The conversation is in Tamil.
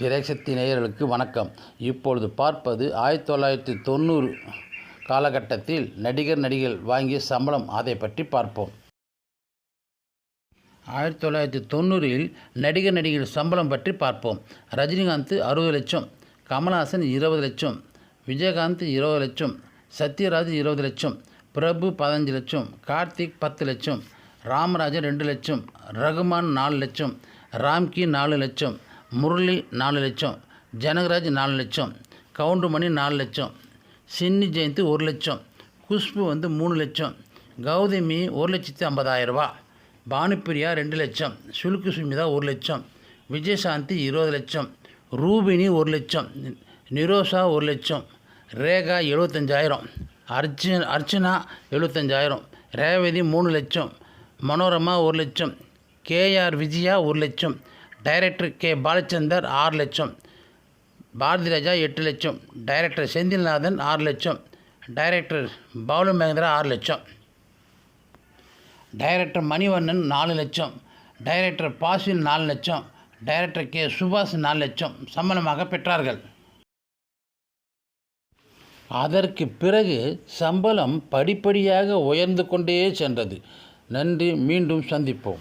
திரைசக்தி நேயர்களுக்கு வணக்கம். இப்பொழுது பார்ப்பது ஆயிரத்தி தொள்ளாயிரத்தி தொண்ணூறு காலகட்டத்தில் நடிகர் நடிகர் வாங்கிய சம்பளம். அதை பற்றி பார்ப்போம். ஆயிரத்தி தொள்ளாயிரத்தி தொண்ணூறில் நடிகர் நடிகர் சம்பளம் பற்றி பார்ப்போம். ரஜினிகாந்த் அறுபது லட்சம் கமல்ஹாசன் இருபது லட்சம் விஜயகாந்த் இருபது லட்சம் சத்யராஜ் இருபது லட்சம் பிரபு பதினஞ்சு லட்சம் கார்த்திக் பத்து லட்சம் ராமராஜன் ரெண்டு லட்சம் ரகுமான் நாலு லட்சம் ராம்கி நாலு லட்சம் முரளி நாலு லட்சம் ஜனகராஜ் நாலு லட்சம் கவுண்டுமணி நாலு லட்சம் சின்னி ஜெயந்தி ஒரு லட்சம் குஷ்பு வந்து மூணு லட்சம் கௌதமி ஒரு லட்சத்து ஐம்பதாயிரரூபா பானுப்பிரியா ரெண்டு லட்சம் சுலுக்கு சுமிதா ஒரு லட்சம் விஜயசாந்தி இருபது லட்சம் ரூபினி ஒரு லட்சம் நிரோஷா ஒரு லட்சம் ரேகா எழுபத்தஞ்சாயிரம் அர்ஜுன் அர்ச்சனா எழுபத்தஞ்சாயிரம் ரேவதி மூணு லட்சம் மனோரமா ஒரு லட்சம் கேஆர் விஜயா ஒரு லட்சம் டைரக்டர் கே. பாலச்சந்தர் ஆறு லட்சம். பாரதி ராஜா எட்டு லட்சம். டைரக்டர் செந்தில்நாதன் ஆறு லட்சம். டைரக்டர் பாலு மகேந்திரா ஆறு லட்சம். டைரக்டர் மணிவண்ணன் நாலு லட்சம். டைரக்டர் பாசில் நாலு லட்சம். Director K. சுபாஷ் நாலு லட்சம். சம்பளமாக பெற்றார்கள். அதற்கு பிறகு சம்பளம் படிப்படியாக உயர்ந்து கொண்டே சென்றது. நன்றி. மீண்டும் சந்திப்போம்.